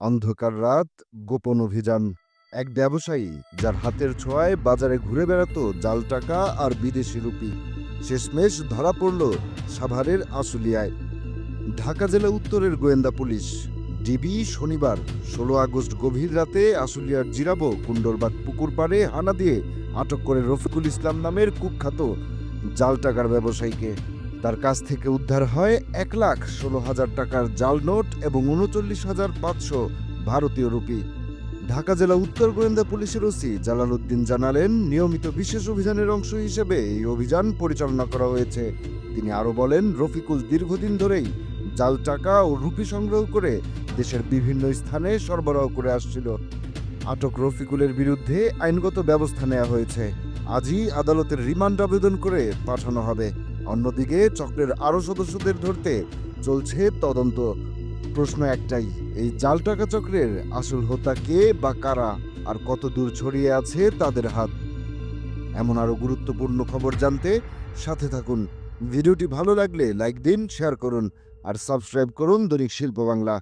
অন্ধকার রাত, গোপন অভিযান। এক ব্যবসায়ী যার হাতের ছোঁয়ায় বাজারে ঘুরে বেড়াতো জাল টাকা আর বিদেশি রুপি। শেষমেশ ধরা পড়ল সাভারের আশুলিয়ায়। ঢাকা জেলা উত্তরের গোয়েন্দা পুলিশ। ডিবি শনিবার, ষোলো আগস্ট গভীর রাতে আশুলিয়ার জিরাবো কুণ্ডরবাগ পুকুর পাড়ে হানা দিয়ে আটক করে রফিকুল ইসলাম নামের কুখ্যাত জাল টাকার ব্যবসায়ীকে। তার কাছ থেকে উদ্ধার হয় এক লাখ ষোলো হাজার টাকার জাল নোট এবং উনচল্লিশ হাজার পাঁচশো ভারতীয় রুপি। ঢাকা জেলা উত্তর গোয়েন্দা পুলিশের ওসি জালাল উদ্দিন জানালেন, নিয়মিত বিশেষ অভিযানের অংশ হিসেবে এই অভিযান পরিচালনা করা হয়েছে। তিনি আরও বলেন, রফিকুল দীর্ঘদিন ধরেই জাল টাকা ও রুপি সংগ্রহ করে দেশের বিভিন্ন স্থানে সরবরাহ করে আসছিল। আটক রফিকুলের বিরুদ্ধে আইনগত ব্যবস্থা নেওয়া হয়েছে। আজই আদালতের রিমান্ড আবেদন করে পাঠানো হবে। অন্যদিকে চক্রের আরও সদস্যদের ধরতে চলছে তদন্ত। প্রশ্ন একটাই, এই জাল টাকা চক্রের আসল হোতা কে বা কারা আর কত দূর ছড়িয়ে আছে তাদের হাত? এমন আরও গুরুত্বপূর্ণ খবর জানতে সাথে থাকুন। ভিডিওটি ভালো লাগলে লাইক দিন, শেয়ার করুন আর সাবস্ক্রাইব করুন দৈনিক শিল্প বাংলা।